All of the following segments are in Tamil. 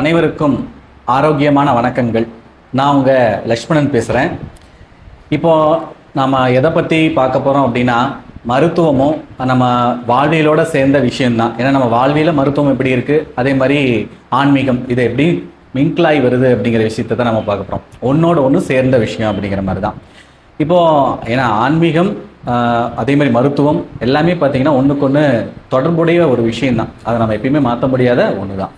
அனைவருக்கும் ஆரோக்கியமான வணக்கங்கள். நான் உங்கள் லக்ஷ்மணன் பேசுகிறேன் இப்போ நம்ம எதை பற்றி பார்க்க போகிறோம் அப்படின்னா மருத்துவமும் நம்ம வாழ்வியலோட சேர்ந்த விஷயம்தான். ஏன்னா நம்ம வாழ்வியில் மருத்துவம் எப்படி இருக்குது அதே மாதிரி ஆன்மீகம் இது எப்படி மிங்க்லாய் வருது அப்படிங்கிற விஷயத்தை தான் நம்ம பார்க்க போகிறோம் ஒன்றோட ஒன்று சேர்ந்த விஷயம் அப்படிங்கிற மாதிரி தான் இப்போது ஏன்னா ஆன்மீகம் அதே மாதிரி மருத்துவம் எல்லாமே பார்த்தீங்கன்னா ஒன்றுக்கு ஒன்று தொடர்புடைய ஒரு விஷயம்தான். அதை நம்ம எப்பயுமே மாற்ற முடியாத ஒன்று தான்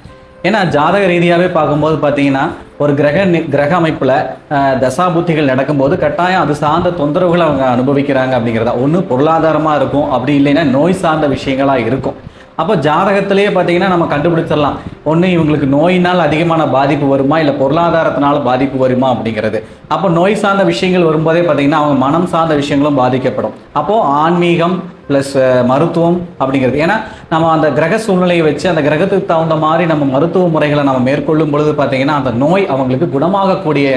ஏன்னா ஜாதக ரீதியாகவே பார்க்கும்போது பார்த்தீங்கன்னா ஒரு கிரக நி- கிரக அமைப்பில் தசாபுத்திகள் நடக்கும்போது கட்டாயம் அது சார்ந்த தொந்தரவுகளை அவங்க அனுபவிக்கிறாங்க அப்படிங்கிறதா. ஒன்று பொருளாதாரமாக இருக்கும். அப்படி இல்லைன்னா நோய் சார்ந்த விஷயங்களாக இருக்கும். அப்போ ஜாதகத்திலேயே பார்த்தீங்கன்னா நம்ம கண்டுபிடிச்சிடலாம். ஒன்று இவங்களுக்கு நோயினால் அதிகமான பாதிப்பு வருமா? இல்லை பொருளாதாரத்தினால பாதிப்பு வருமா? அப்படிங்கிறது. அப்போ நோய் சார்ந்த விஷயங்கள் வரும்போதே பார்த்தீங்கன்னா அவங்க மனம் சார்ந்த விஷயங்களும் பாதிக்கப்படும். அப்போது ஆன்மீகம் ப்ளஸ் மருத்துவம் அப்படிங்கிறது. ஏன்னா நம்ம அந்த கிரக சூழ்நிலையை வச்சு அந்த கிரகத்துக்கு தகுந்த மாதிரி நம்ம மருத்துவ முறைகளை நம்ம மேற்கொள்ளும் பொழுது பார்த்தீங்கன்னா அந்த நோய் அவங்களுக்கு குணமாகக்கூடிய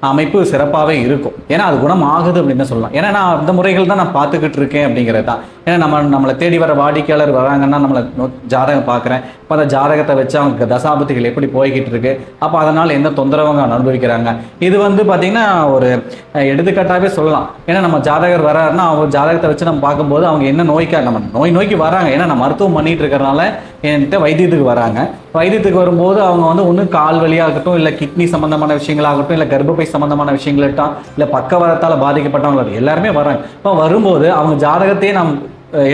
அமைப்பு சிறப்பாகவே இருக்கும். ஏன்னா அது குணம் ஆகுது அப்படின்னு சொல்லலாம். ஏன்னா நான் அந்த முறைகள் தான் நான் பார்த்துக்கிட்டு இருக்கேன் அப்படிங்கிறது தான் ஏன்னா நம்ம நம்மளை தேடி வர வாடிக்கையாளர் வராங்கன்னா நம்மளை நோ- ஜாதகம் பார்க்குறேன். இப்போ அந்த ஜாதகத்தை வச்சு அவங்க தசாபத்துகள் எப்படி போய்கிட்டு இருக்கு. அப்போ அதனால் எந்த தொந்தரவுங்க அனுபவிக்கிறாங்க. இது வந்து பார்த்திங்கன்னா ஒரு எடுத்துக்காட்டாகவே சொல்லலாம். ஏன்னா நம்ம ஜாதகர் வராருன்னா அவங்க ஜாதகத்தை வச்சு நம்ம பார்க்கும்போது அவங்க என்ன நோய்க்கா நம்ம நோய் நோய்க்கு வராங்க. ஏன்னா நம்ம மருத்துவம் பண்ணிட்டு இருக்கிறனால என்கிட்ட வைத்தியத்துக்கு வராங்க. வைத்தியத்துக்கு வரும்போது அவங்க வந்து ஒன்று கால் வலியாகட்டும் இல்லை கிட்னி சம்மந்தமான விஷயங்களாகட்டும் இல்லை கர்ப்பப்பை சம்மந்தமான விஷயங்களாகட்டும் இல்லை பக்கவரத்தால் பாதிக்கப்பட்டவங்க எல்லாருமே வராங்க. இப்போ வரும்போது அவங்க ஜாதகத்தையே நாம்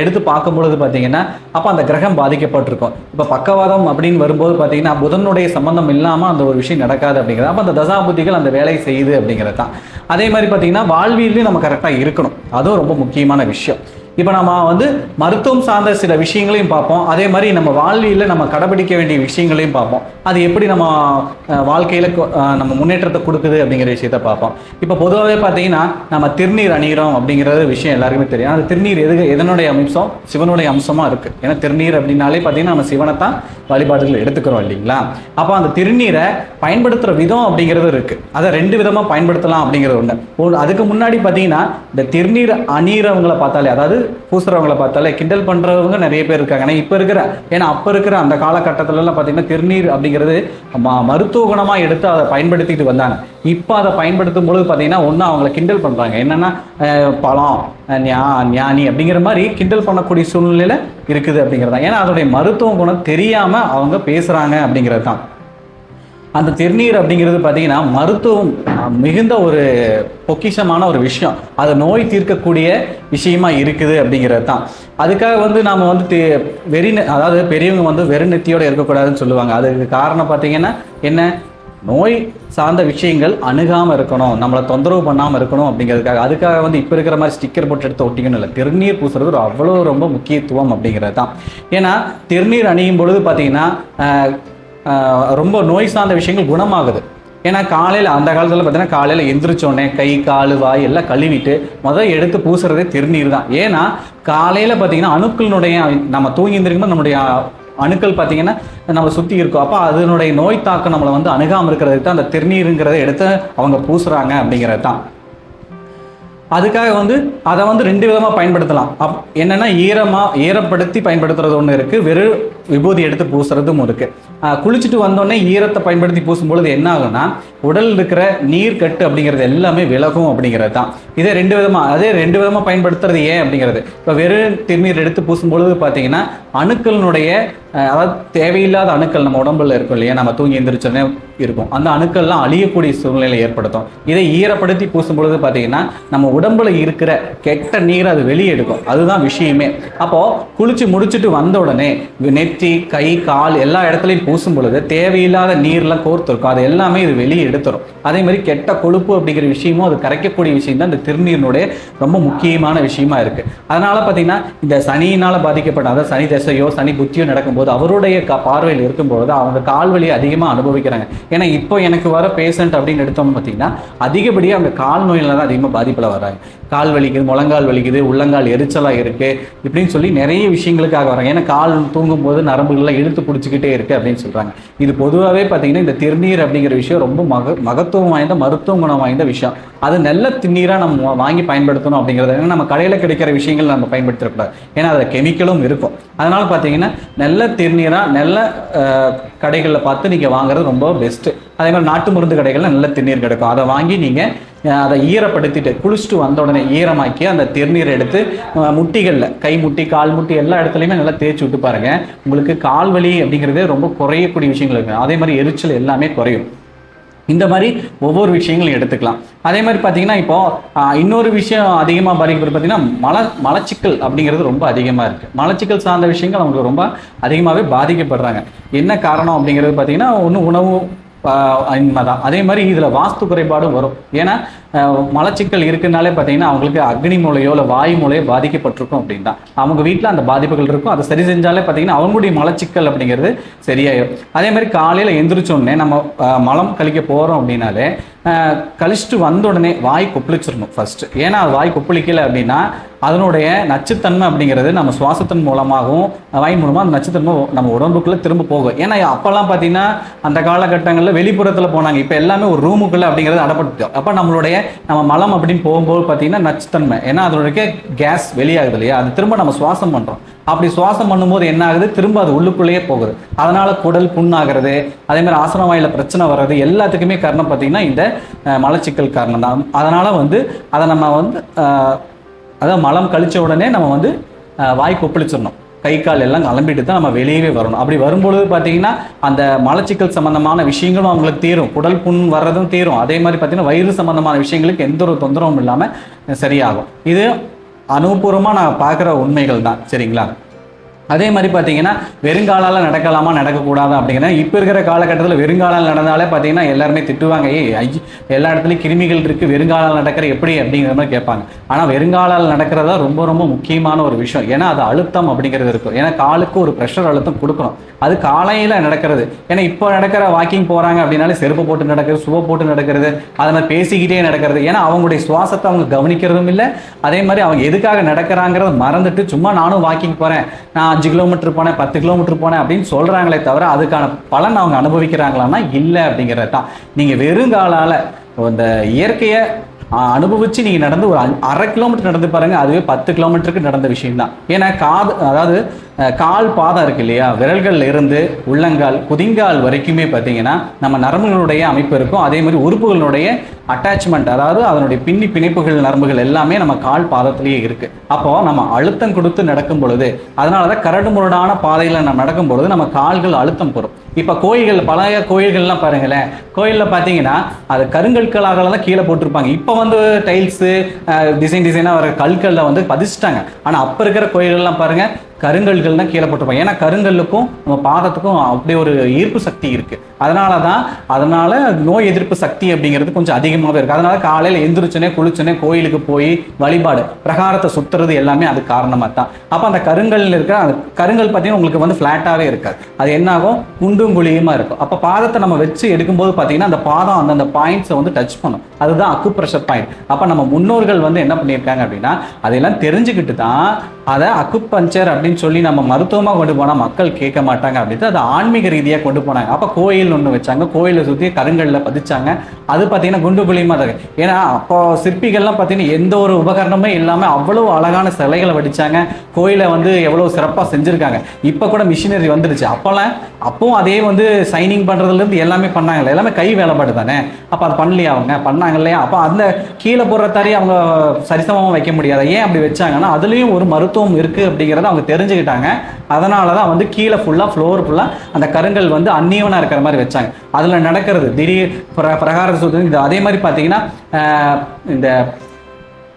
எடுத்து பார்க்கும் பொழுது பார்த்தீங்கன்னா அப்போ அந்த கிரகம் பாதிக்கப்பட்டிருக்கும். இப்போ பக்கவாதம் அப்படின்னு வரும்போது பார்த்தீங்கன்னா புதனுடைய சம்பந்தம் இல்லாமல் அந்த ஒரு விஷயம் நடக்காது அப்படிங்கிறது. அப்போ அந்த தசாபுத்திகள் அந்த வேலையை செய்யுது அப்படிங்கிறது தான். அதே மாதிரி பார்த்தீங்கன்னா வாழ்வியலையும் நம்ம கரெக்டாக இருக்கணும். அதுவும் ரொம்ப முக்கியமான விஷயம். இப்போ நம்ம வந்து மருத்துவம் சார்ந்த சில விஷயங்களையும் பார்ப்போம். அதே மாதிரி நம்ம வாழ்வியில் நம்ம கடைபிடிக்க வேண்டிய விஷயங்களையும் பார்ப்போம். அது எப்படி நம்ம வாழ்க்கையில் நம்ம முன்னேற்றத்தை கொடுக்குது அப்படிங்கிற விஷயத்த பார்ப்போம். இப்போ பொதுவாகவே பார்த்தீங்கன்னா நம்ம திருநீர் அணிகிறோம் அப்படிங்கிறது விஷயம் எல்லாருக்குமே தெரியும். அந்த திருநீர் எது எதனுடைய அம்சம்? சிவனுடைய அம்சமாக இருக்குது ஏன்னா திருநீர் அப்படின்னாலே பார்த்தீங்கன்னா நம்ம சிவனை தான் வழிபாடுகள் எடுத்துக்கிறோம் இல்லைங்களா? அப்போ அந்த திருநீரை பயன்படுத்துகிற விதம் அப்படிங்கிறது இருக்குது அதை ரெண்டு விதமாக பயன்படுத்தலாம் அப்படிங்கிறது ஒன்று ஒரு- அதுக்கு முன்னாடி பார்த்தீங்கன்னா இந்த திருநீர் அணியிறவங்களை பார்த்தாலே அதாவது பூசுறவங்களை பார்த்தாலே கிண்டல் பண்ணுறவங்க நிறைய பேர் இருக்காங்க. ஆனால் இப்போ இருக்கிற ஏன்னா அப்போ இருக்கிற அந்த காலகட்டத்திலலாம் பார்த்தீங்கன்னா திருநீர் அப்படிங்கிறது ம- மருத்துவ குணமாக எடுத்து அதை பயன்படுத்திட்டு வந்தாங்க. இப்போ அதை பயன்படுத்தும் பொழுது பார்த்தீங்கன்னா ஒன்று அவங்கள கிண்டல் பண்ணுறாங்க என்னென்னா பழம் ஞா ஞானி அப்படிங்கிற மாதிரி கிண்டல் பண்ணக்கூடிய சூழ்நிலையில் இருக்குது அப்படிங்கிறது தான். ஏன்னா அதோடைய மருத்துவ குணம் தெரியாமல் அவங்க பேசுகிறாங்க அப்படிங்கிறது தான். அந்த திருநீர் அப்படிங்கிறது பார்த்தீங்கன்னா மருத்துவம் மிகுந்த ஒரு பொக்கிஷமான ஒரு விஷயம். அது நோய் தீர்க்கக்கூடிய விஷயமா இருக்குது அப்படிங்கிறது தான். அதுக்காக வந்து நாம் வந்து வெறி அதாவது பெரியவங்க வந்து வெறுநெத்தியோடு இருக்கக்கூடாதுன்னு சொல்லுவாங்க. அதுக்கு காரணம் பார்த்தீங்கன்னா என்ன? நோய் சார்ந்த விஷயங்கள் அணுகாமல் இருக்கணும் நம்மளை தொந்தரவு பண்ணாமல் இருக்கணும் அப்படிங்கிறதுக்காக அதுக்காக வந்து இப்போ இருக்கிற மாதிரி ஸ்டிக்கர் போட்டு எடுத்து ஒட்டிக்கணும் இல்லை. திருநீர் பூசுறது ஒரு அவ்வளோ ரொம்ப முக்கியத்துவம் அப்படிங்கிறது தான். ஏன்னா திருநீர் அணியும் பொழுது பார்த்தீங்கன்னா ரொம்ப நோய் சார்ந்த விஷயங்கள் குணமாகுது. ஏன்னா காலையில் அந்த காலத்தில் பார்த்தீங்கன்னா காலையில் எந்திரிச்சோடனே கை கால் வாய் எல்லாம் கழுவிட்டு முதல் எடுத்து பூசுறதே திருநீர் தான். ஏன்னா காலையில் பார்த்தீங்கன்னா அணுக்களினுடைய நம்ம தூங்கி எந்திரிக்கும்போது நம்முடைய அணுக்கள் பார்த்தீங்கன்னா நம்ம சுற்றி இருக்கோம். அப்போ அதனுடைய நோய் தாக்கம் நம்மளை வந்து அணுகாமல் இருக்கிறதுக்கு தான். அந்த திருநீருங்கிறத எடுத்து அவங்க பூசுகிறாங்க அப்படிங்கிறது தான். அதுக்காக வந்து அதை வந்து ரெண்டு விதமாக பயன்படுத்தலாம். அப் என்னென்னா ஈரமாக ஈரப்படுத்தி பயன்படுத்துறது ஒன்று இருக்குது வெறும் விபூதி எடுத்து பூசுறதும் இருக்குது குளிச்சுட்டு வந்தோடனே ஈரத்தை பயன்படுத்தி பூசும்பொழுது என்ன ஆகும்னா உடல் இருக்கிற நீர் கட்டு அப்படிங்கிறது எல்லாமே விலகும் அப்படிங்கிறது தான். இதே ரெண்டு விதமாக அதே ரெண்டு விதமாக பயன்படுத்துறது ஏன் அப்படிங்கிறது. இப்போ வெறும் திருநீர் எடுத்து பூசும்பொழுது பார்த்தீங்கன்னா அணுக்களினுடைய அதாவது தேவையில்லாத அணுக்கள் நம்ம உடம்புல இருக்கும் இல்லையா? நம்ம தூங்கி எந்திரிச்சோன்னே இருக்கும். அந்த அணுக்கள்லாம் அழியக்கூடிய சூழ்நிலை ஏற்படுத்தும். இதை ஈரப்படுத்தி பூசும் பொழுது பார்த்தீங்கன்னா நம்ம உடம்புல இருக்கிற கெட்ட நீரை அது வெளியே எடுக்கும் அதுதான் விஷயமே. அப்போது குளிச்சு முடிச்சுட்டு வந்த உடனே நெத்தி கை கால் எல்லா இடத்துலையும் பூசும் பொழுது தேவையில்லாத நீர்லாம் கோர்த்துருக்கும். அது எல்லாமே இது வெளியே எடுத்துரும். அதே மாதிரி கெட்ட கொழுப்பு அப்படிங்கிற விஷயமும் அது கரைக்கக்கூடிய விஷயம் தான் இந்த திருநீரினுடைய ரொம்ப முக்கியமான விஷயமா இருக்கு. அதனால பார்த்தீங்கன்னா இந்த சனியினால் பாதிக்கப்பட்ட அதாவது சனி தசையோ சனி புத்தியோ நடக்கும்போது அவருடைய க பார்வையில் இருக்கும்போது அவங்க கால் வலியை அதிகமாக அனுபவிக்கிறாங்க. ஏன்னா இப்போ எனக்கு வர பேஷண்ட் அப்படின்னு எடுத்தோம்னு பார்த்தீங்கன்னா அதிகப்படியாக அவங்க கால் நோயில தான் அதிகமாக பாதிப்பில் வராங்க கால் வலிக்குது முழங்கால் வலிக்குது உள்ளங்கால் எரிச்சலாக இருக்குது இப்படின்னு சொல்லி நிறைய விஷயங்களுக்காக வராங்க ஏன்னா கால் தூங்கும்போது நரம்புகள்லாம் இழுத்து பிடிச்சிக்கிட்டே இருக்குது அப்படின்னு சொல்கிறாங்க இது பொதுவாகவே பார்த்தீங்கன்னா இந்த திருநீர் அப்படிங்கிற விஷயம் ரொம்ப மக மகத்துவம் வாய்ந்த மருத்துவ குணம் வாய்ந்த விஷயம். அது நல்ல திருநீராக நம்ம வாங்கி பயன்படுத்தணும் அப்படிங்கிறது ஏன்னா நம்ம கடையில் கிடைக்கிற விஷயங்கள் நம்ம பயன்படுத்தக்கூடாது ஏன்னா அதில் கெமிக்கலும் இருக்கும். அதனால் பார்த்தீங்கன்னா நல்ல திருநீராக நல்ல கடைகளில் பார்த்து நீங்கள் வாங்குறது ரொம்ப பெஸ்ட்டு அதே மாதிரி நாட்டு மருந்து கடைகளில் நல்ல திருநீர் கிடைக்கும். அதை வாங்கி நீங்கள் அதை ஈரப்படுத்திட்டு குளிச்சுட்டு வந்த உடனே ஈரமாக்கி அந்த திருநீரை எடுத்து முட்டிகளில் கை முட்டி கால் முட்டி எல்லா இடத்துலையுமே நல்லா தேய்ச்சி விட்டு பாருங்க. உங்களுக்கு கால் வலி அப்படிங்கிறதே ரொம்ப குறையக்கூடிய விஷயங்கள் இருக்கு. அதே மாதிரி எரிச்சல் எல்லாமே குறையும். இந்த மாதிரி ஒவ்வொரு விஷயங்களும் எடுத்துக்கலாம். அதே மாதிரி பார்த்தீங்கன்னா இப்போ இன்னொரு விஷயம் அதிகமாக பாதிக்கப்படுது பார்த்தீங்கன்னா மல மலச்சிக்கல் அப்படிங்கிறது ரொம்ப அதிகமாக இருக்குது மலச்சிக்கல் சார்ந்த விஷயங்கள் அவங்களுக்கு ரொம்ப அதிகமாகவே பாதிக்கப்படுறாங்க. என்ன காரணம் அப்படிங்கிறது பார்த்தீங்கன்னா ஒன்று உணவு தான் அதே மாதிரி இதில் வாஸ்து குறைபாடும் வரும். ஏன்னா மலச்சிக்கல் இருக்குனாலே பார்த்தீங்கன்னா அவங்களுக்கு அக்னி மூலையோ இல்லை வாயு மூலையோ பாதிக்கப்பட்டிருக்கும் அப்படின்னா. அவங்க வீட்டில் அந்த பாதிப்புகள் இருக்கும். அதை சரி செஞ்சாலே பார்த்தீங்கன்னா அவங்களுடைய மலச்சிக்கல் அப்படிங்கிறது சரியாயிடும் அதே மாதிரி காலையில் எந்திரிச்சோடனே நம்ம மலம் கழிக்க போகிறோம் அப்படின்னாலே கழிச்சிட்டு வந்த உடனே வாய் கொப்பளிச்சிடணும் ஃபர்ஸ்ட் ஏன்னா அது வாய் கொப்பளிக்கல அப்படின்னா அதனுடைய நச்சுத்தன்மை அப்படிங்கிறது நம்ம சுவாசத்தின் மூலமாகவும் வாய் மூலமாக அந்த நச்சுத்தன்மை நம்ம உடம்புக்குள்ளே திரும்ப போகும். ஏன்னா அப்போல்லாம் பார்த்தீங்கன்னா அந்த காலகட்டங்களில் வெளிப்புறத்தில் போனாங்க. இப்போ எல்லாமே ஒரு ரூமுக்குள்ளே அப்படிங்கிறது அடப்பட்டு அப்போ நம்மளுடைய நம்ம மலம் அப்படின்னு போகும்போது பார்த்தீங்கன்னா நச்சுத்தன்மை. ஏன்னா அதனுடைய கேஸ் வெளியாகுது இல்லையா? அது திரும்ப நம்ம சுவாசம் பண்ணுறோம் அப்படி சுவாசம் பண்ணும்போது என்ன ஆகுது? திரும்ப அது உள்ளுக்குள்ளேயே போகுது. அதனால் குடல் புண்ணாகிறது அதேமாதிரி ஆசன வாயில் பிரச்சனை வர்றது எல்லாத்துக்குமே காரணம் பார்த்தீங்கன்னா இந்த மலச்சிக்கல் காரணம் தான் அதனால் வந்து அதை நம்ம வந்து அதாவது மலம் கழித்த உடனே நம்ம வந்து வாய் கொப்பளிச்சிடணும். கை கால் எல்லாம் கிளம்பிட்டு தான் நம்ம வெளியவே வரணும். அப்படி வரும்பொழுது பார்த்தீங்கன்னா அந்த மலச்சிக்கல் சம்மந்தமான விஷயங்களும் அவங்களுக்கு தீரும். குடல் புண் வர்றதும் தீரும். அதே மாதிரி பார்த்தீங்கன்னா வயிறு சம்மந்தமான விஷயங்களுக்கு எந்த ஒரு தொந்தரவும் இல்லாமல் சரியாகும். இது அனுபவபூர்வமாக நான் பார்க்குற உண்மைகள் தான். சரிங்களா? அதே மாதிரி பார்த்தீங்கன்னா வெறுங்காலால் நடக்கலாமா நடக்கக்கூடாதா அப்படிங்கிற இப்போ இருக்கிற காலகட்டத்தில் வெறுங்காலால் நடந்தாலே பார்த்தீங்கன்னா எல்லாருமே திட்டுவாங்க. ஏய் ஐ எல்லா இடத்துலையும் கிருமிகள் இருக்குது வெறுங்காலால் நடக்கிற எப்படி அப்படிங்கிற மாதிரி கேட்பாங்க. ஆனால் வெறுங்காலால் நடக்கிறதா ரொம்ப ரொம்ப முக்கியமான ஒரு விஷயம். ஏன்னா அது அழுத்தம் அப்படிங்கிறது இருக்கும். ஏன்னா காலுக்கு ஒரு ப்ரெஷர் அழுத்தம் கொடுக்கணும். அது காலையில் நடக்கிறது. ஏன்னா இப்போ நடக்கிற வாக்கிங் போகிறாங்க அப்படின்னாலே செருப்பு போட்டு நடக்கிறது சுவ போட்டு நடக்கிறது அதை மாதிரி பேசிக்கிட்டே நடக்கிறது. ஏன்னா அவங்களுடைய சுவாசத்தை அவங்க கவனிக்கிறதும் இல்லை. அதே மாதிரி அவங்க எதுக்காக நடக்கிறாங்கிறத மறந்துட்டு சும்மா நானும் வாக்கிங் போகிறேன் நான் அஞ்சு கிலோமீட்டர் போனேன் பத்து கிலோமீட்டர் போனேன் அப்படின்னு சொல்கிறாங்களே தவிர அதுக்கான பலன் அவங்க அனுபவிக்கிறாங்களான்னா இல்லை அப்படிங்கிறது தான் நீங்கள் வெறுங்காலால் இந்த இயற்கையை அனுபவிச்சு நீங்க நடந்து ஒரு அரை கிலோமீட்டர் நடந்து பாருங்க அதுவே பத்து கிலோமீட்டருக்கு நடந்த விஷயம் தான் ஏன்னா காது அதாவது கால் பாதம் இருக்கு இல்லையா? விரல்கள்ல இருந்து உள்ளங்கால் குதிங்கால் வரைக்குமே பார்த்தீங்கன்னா நம்ம நரம்புகளுடைய அமைப்பு இருக்கும். அதே மாதிரி உறுப்புகளுடைய அட்டாச்மெண்ட் அதாவது அதனுடைய பின்னி பிணைப்புகள் நரம்புகள் எல்லாமே நம்ம கால் பாதத்திலேயே இருக்கு. அப்போ நம்ம அழுத்தம் கொடுத்து நடக்கும் பொழுது அதனால தான் கரடு முரடான பாதையில் நம்ம நடக்கும் பொழுது நம்ம கால்கள் அழுத்தம் பெறும். இப்போ கோயில்கள் பழைய கோயில்கள்லாம் பாருங்களேன் கோயிலில் பார்த்தீங்கன்னா அது கருங்கற்களாக தான் கீழே போட்டிருப்பாங்க. இப்போ வந்து டைல்ஸு டிசைன் டிசைனாக வர கல்களில் வந்து பதிச்சிட்டாங்க. ஆனால் அப்போ இருக்கிற கோயில்கள்லாம் பாருங்கள் கருங்கல்கள் தான் கீழே போட்டிருப்பாங்க. ஏன்னா கருங்கல்லுக்கும் நம்ம பாதத்துக்கும் அப்படி ஒரு ஈர்ப்பு சக்தி இருக்குது அதனால தான் அதனால நோய் எதிர்ப்பு சக்தி அப்படிங்கிறது கொஞ்சம் அதிகமாகவே இருக்குது அதனால காலையில் எந்திரிச்சனே குளிச்சனே கோயிலுக்கு போய் வழிபாடு பிரகாரத்தை சுற்றுறது எல்லாமே அது காரணமாக தான் அப்போ அந்த கருங்கல்ல இருக்கிற அந்த கருங்கல் பார்த்தீங்கன்னா உங்களுக்கு வந்து ஃப்ளாட்டாகவே இருக்காது. அது என்னாகும்? குண்டும் குழியுமா இருக்கும். அப்போ பாதத்தை நம்ம வச்சு எடுக்கும்போது பார்த்தீங்கன்னா அந்த பாதம் அந்தந்த பாயிண்ட்ஸை வந்து டச் பண்ணும். அதுதான் அக்கு ப்ரெஷர் பாயிண்ட் அப்போ நம்ம முன்னோர்கள் வந்து என்ன பண்ணியிருக்காங்க அப்படின்னா அதையெல்லாம் தெரிஞ்சுக்கிட்டு தான் அதை அக்கு பஞ்சர் அப்படின்னு சொல்லி நம்ம மருத்துவமாக கொண்டு போனால் மக்கள் கேட்க மாட்டாங்க அப்படின்ட்டு அதை ஆன்மீக ரீதியாக கொண்டு போனாங்க. அப்போ கோயில் ஒன்று வச்சாங்க. கோயிலை சுற்றி கருங்கல்ல பதிச்சாங்க. அது பார்த்தீங்கன்னா குண்டு குழியுமா இருக்கு. ஏன்னா அப்போ சிற்பிகள்லாம் பார்த்தீங்கன்னா எந்த ஒரு உபகரணமே இல்லாமல் அவ்வளோ அழகான சிலைகளை வடிச்சாங்க. கோயிலை வந்து எவ்வளோ சிறப்பாக செஞ்சுருக்காங்க. இப்போ கூட மிஷினரி வந்துருச்சு அப்போல்லாம் அப்போவும் அதே வந்து சைனிங் பண்ணுறதுலேருந்து எல்லாமே பண்ணாங்கல்ல. எல்லாமே கை வேலைப்பாடு தானே? அப்போ அது பண்ணலையா அவங்க? பண்ணாங்க இல்லையா? அப்போ அந்த கீழே போடுற தறி அவங்க சரிசமமாக வைக்க முடியாது. ஏன் அப்படி வச்சாங்கன்னா அதுலேயும் ஒரு மருத்துவம் இருக்குது அப்படிங்கிறத அவங்க தெரிஞ்சுக்கிட்டாங்க. அதனால தான் வந்து கீழே ஃபுல்லாக ஃப்ளோர் ஃபுல்லாக அந்த கருங்கல் வந்து அந்நியவனாக இருக்கிற மாதிரி வச்சாங்க. அதில் நடக்கிறது திடீர் பிர பிரகார சுத்தம் இது அதே மாதிரி பார்த்தீங்கன்னா இந்த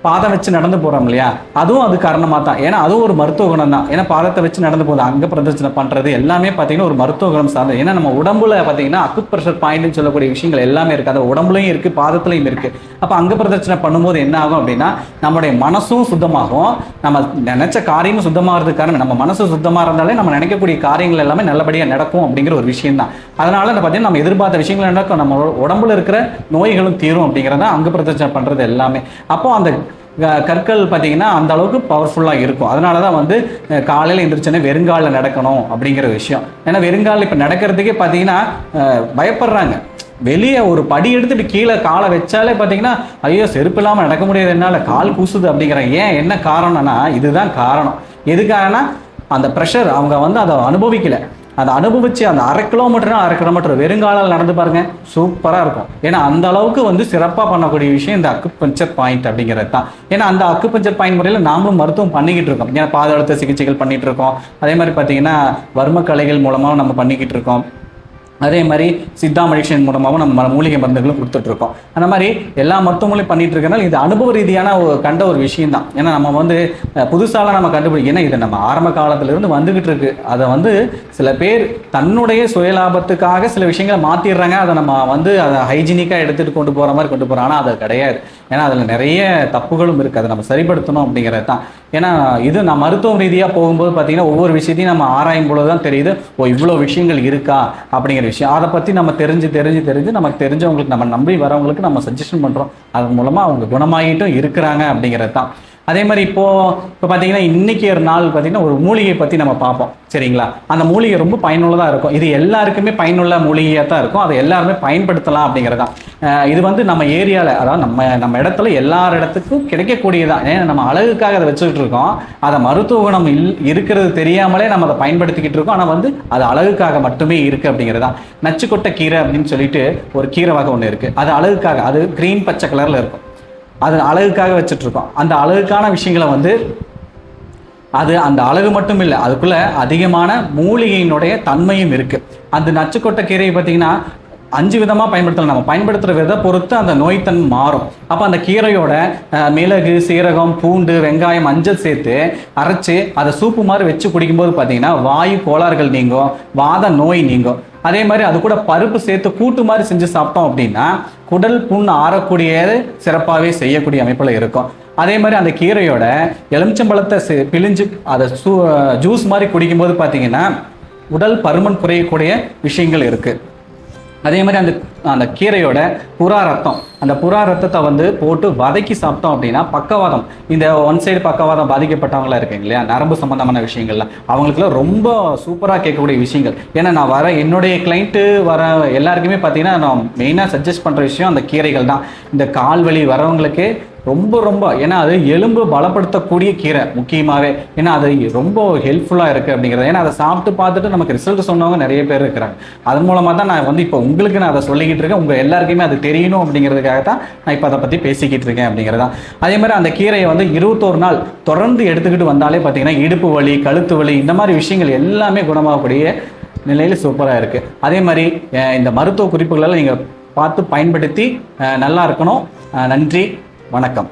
பாதம் வச்சு நடந்து போகிறோம் இல்லையா? அதுவும் அது காரணமாக தான் ஏன்னா அதுவும் ஒரு மருத்துவ குணம் தான் ஏன்னா பாதத்தை வச்சு நடந்து போகுது அங்க பிரதர்ச்சனை பண்ணுறது எல்லாமே பார்த்தீங்கன்னா ஒரு மருத்துவ குணம் சார்ந்தது ஏன்னா நம்ம உடம்புல பார்த்தீங்கன்னா அக்குத் ப்ரெஷர் பாயிண்ட்னு சொல்லக்கூடிய விஷயங்கள் எல்லாமே இருக்குது அது உடம்புலையும் இருக்குது பாதத்துலையும் இருக்குது அப்போ அங்க பிரதர்ச்சனை பண்ணும்போது என்ன ஆகும் அப்படின்னா நம்முடைய மனசும் சுத்தமாகும். நம்ம நினைச்ச காரியமும் சுத்தமாகிறதுக்கு காரணம் நம்ம மனசு சுத்தமாக இருந்தாலே நம்ம நினைக்கக்கூடிய காரியங்கள் எல்லாமே நல்லபடியாக நடக்கும் அப்படிங்கிற ஒரு விஷயம் தான் அதனால என்ன பார்த்தீங்கன்னா நம்ம எதிர்பார்த்த விஷயங்கள் நடக்கும். நம்ம உடம்புல இருக்கிற நோய்களும் தீரும் அப்படிங்கிறத அங்க பிரதர்ச்சனை பண்ணுறது எல்லாமே. அப்போ அந்த கற்கள் பார்த்தீங்கன்னா அந்த அளவுக்கு பவர்ஃபுல்லாக இருக்கும். அதனால தான் வந்து காலையில் எந்திரிச்சோன்னே வெறுங்காலில் நடக்கணும் அப்படிங்கிற விஷயம். ஏன்னா வெறுங்காலில் இப்போ நடக்கிறதுக்கே பார்த்தீங்கன்னா பயப்படுறாங்க. வெளியே ஒரு படி எடுத்துட்டு கீழே காலை வச்சாலே பார்த்தீங்கன்னா ஐயோ செருப்பு இல்லாமல் நடக்க முடியாது என்னால் கால் கூசுது அப்படிங்கிறாங்க. ஏன்? என்ன காரணம்னா இதுதான் காரணம். எதுக்காகனா அந்த ப்ரெஷர் அவங்க வந்து அதை அனுபவிக்கலை. அதை அனுபவிச்சு அந்த அரை கிலோமீட்டர்னா அரை கிலோமீட்டர் வெறுங்காலால் நடந்து பாருங்க சூப்பராக இருக்கும். ஏன்னா அந்த அளவுக்கு வந்து சிறப்பாக பண்ணக்கூடிய விஷயம் இந்த அக்குபஞ்சர் பாயிண்ட் அப்படிங்கிறது தான். ஏன்னா அந்த அக்குபஞ்சர் பாயிண்ட் முறையில் நாமளும் மருத்துவம் பண்ணிக்கிட்டு இருக்கோம். ஏன்னா பாத அழுத்த சிகிச்சைகள் பண்ணிட்டு இருக்கோம். அதே மாதிரி பார்த்தீங்கன்னா வர்ம கலைகள் மூலமாக நம்ம பண்ணிக்கிட்டு இருக்கோம். அதே மாதிரி சித்தா மெடிஷன் மூலமாகவும் நம்ம மூலிகை மருந்துகளும் கொடுத்துட்ருக்கோம். அந்த மாதிரி எல்லா மருத்துவங்களையும் பண்ணிட்டு இருக்கனால இது அனுபவ ரீதியான ஒரு கண்ட ஒரு விஷயம் தான் ஏன்னா நம்ம வந்து புதுசாலாம் நம்ம கண்டுபிடிக்க ஏன்னா இது நம்ம ஆரம்ப காலத்திலிருந்து வந்துக்கிட்டு இருக்கு அதை வந்து சில பேர் தன்னுடைய சுயலாபத்துக்காக சில விஷயங்களை மாற்றிடுறாங்க அதை நம்ம வந்து அதை ஹைஜீனிக்காக எடுத்துகிட்டு கொண்டு போகிற மாதிரி கொண்டு போகிறோம் ஆனால் அது கிடையாது. ஏன்னா அதில் நிறைய தப்புகளும் இருக்குது அதை நம்ம சரிப்படுத்தணும் அப்படிங்கிறது தான். ஏன்னா இது நான் மருத்துவ ரீதியாக போகும்போது பார்த்தீங்கன்னா ஒவ்வொரு விஷயத்தையும் நம்ம ஆராயும் பொழுது தான் தெரியுது ஓ இவ்வளோ விஷயங்கள் இருக்கா? அப்படிங்கிற விஷயம். அதை பற்றி நம்ம தெரிஞ்சு தெரிஞ்சு தெரிஞ்சு நமக்கு தெரிஞ்சவங்களுக்கு நம்ம நம்பி வரவங்களுக்கு நம்ம சஜஷன் பண்ணுறோம் அது மூலமாக அவங்க குணமாகிட்டும் இருக்கிறாங்க அப்படிங்கிறது தான் அதே மாதிரி இப்போ இப்போ பார்த்தீங்கன்னா இன்னைக்கு ஒரு நாள் பார்த்தீங்கன்னா ஒரு மூலிகை பற்றி நம்ம பார்ப்போம். சரிங்களா? அந்த மூலிகை ரொம்ப பயனுள்ளதாக இருக்கும். இது எல்லாருக்குமே பயனுள்ள மூலிகையாக தான் இருக்கும். அதை எல்லாருமே பயன்படுத்தலாம் அப்படிங்கிறது தான் இது வந்து நம்ம ஏரியாவில் அதாவது நம்ம நம்ம இடத்துல எல்லார் இடத்துக்கும் கிடைக்கக்கூடியதான் ஏன்னா நம்ம அழகுக்காக அதை வச்சுக்கிட்டு இருக்கோம். அதை மருத்துவ குணம் இல் இருக்கிறது தெரியாமலே நம்ம அதை பயன்படுத்திக்கிட்டு இருக்கோம். ஆனால் வந்து அது அழகுக்காக மட்டுமே இருக்குது அப்படிங்கிறது தான் நச்சுக்கொட்டை கீரை அப்படின்னு சொல்லிட்டு ஒரு கீரை வகை ஒன்று இருக்குது அது அழகுக்காக அது க்ரீன் பச்சை கலரில் இருக்கும். அது அழகுக்காக வச்சிட்ருக்கோம். அந்த அழகுக்கான விஷயங்களை வந்து அது அந்த அழகு மட்டும் இல்லை அதுக்குள்ளே அதிகமான மூலிகையினுடைய தன்மையும் இருக்குது அந்த நச்சுக்கொட்டை கீரையை பார்த்தீங்கன்னா அஞ்சு விதமாக பயன்படுத்தலாம். நம்ம பயன்படுத்துகிற விதை பொறுத்து அந்த நோய்த்தன் மாறும். அப்போ அந்த கீரையோட மிளகு சீரகம் பூண்டு வெங்காயம் மஞ்சள் சேர்த்து அரைச்சு அதை சூப்பு மாதிரி வச்சு குடிக்கும்போது பார்த்தீங்கன்னா வாயு கோளாறுகள் நீங்கும் வாத நோய் நீங்கும். அதே மாதிரி அது கூட பருப்பு சேர்த்து கூட்டு மாதிரி செஞ்சு சாப்பிட்டோம் அப்படின்னா குடல் புண் ஆறக்கூடியது சிறப்பாகவே செய்யக்கூடிய அமைப்பில் இருக்கும். அதே மாதிரி அந்த கீரையோட எலுமிச்சம்பழத்தை செ- பிழிஞ்சு அதை சூ ஜூஸ் மாதிரி குடிக்கும்போது பார்த்தீங்கன்னா உடல் பருமன் குறையக்கூடிய விஷயங்கள் இருக்குது அதே மாதிரி அந்த அந்த கீரையோட புறா ரத்தம் அந்த புறா ரத்தத்தை வந்து போட்டு வதக்கி சாப்பிட்டோம் அப்படின்னா பக்கவாதம் இந்த ஒன் சைடு பக்கவாதம் பாதிக்கப்பட்டவங்களா இருக்கீங்க இல்லையா? நரம்பு சம்மந்தமான விஷயங்கள்லாம் அவங்களுக்குலாம் ரொம்ப சூப்பராக கேட்கக்கூடிய விஷயங்கள். ஏன்னா நான் வர என்னுடைய கிளைண்ட்டு வர எல்லாருக்குமே பார்த்தீங்கன்னா நான் மெயினாக சஜஸ்ட் பண்ணுற விஷயம் அந்த கீரைகள் தான். இந்த கால் வலி வரவங்களுக்கு ரொம்ப ரொம்ப ஏன்னா அது எலும்பு பலப்படுத்தக்கூடிய கீரை முக்கியமாகவே ஏன்னா அது ரொம்ப ஹெல்ப்ஃபுல்லாக இருக்குது அப்படிங்கிறது. ஏன்னா அதை சாப்பிட்டு பார்த்துட்டு நமக்கு ரிசல்ட் சொன்னவங்க நிறைய பேர் இருக்கிறாங்க. அதன் மூலமாக தான் நான் வந்து இப்போ உங்களுக்கு நான் அதை சொல்லிக்கிட்டு இருக்கேன். உங்கள் எல்லாருக்குமே அது தெரியணும் அப்படிங்கிறதுக்காக தான் நான் இப்போ அதை பற்றி பேசிக்கிட்டு இருக்கேன் அப்படிங்கிறது. தான் அதே மாதிரி அந்த கீரையை வந்து இருபத்தோரு நாள் தொடர்ந்து எடுத்துக்கிட்டு வந்தாலே பார்த்தீங்கன்னா இடுப்பு வலி கழுத்து வலி இந்த மாதிரி விஷயங்கள் எல்லாமே குணமாகக்கூடிய நிலையில் சூப்பராக இருக்குது அதே மாதிரி இந்த மருத்துவ குறிப்புகளெல்லாம் நீங்கள் பார்த்து பயன்படுத்தி நல்லா இருக்கணும். நன்றி. வணக்கம்.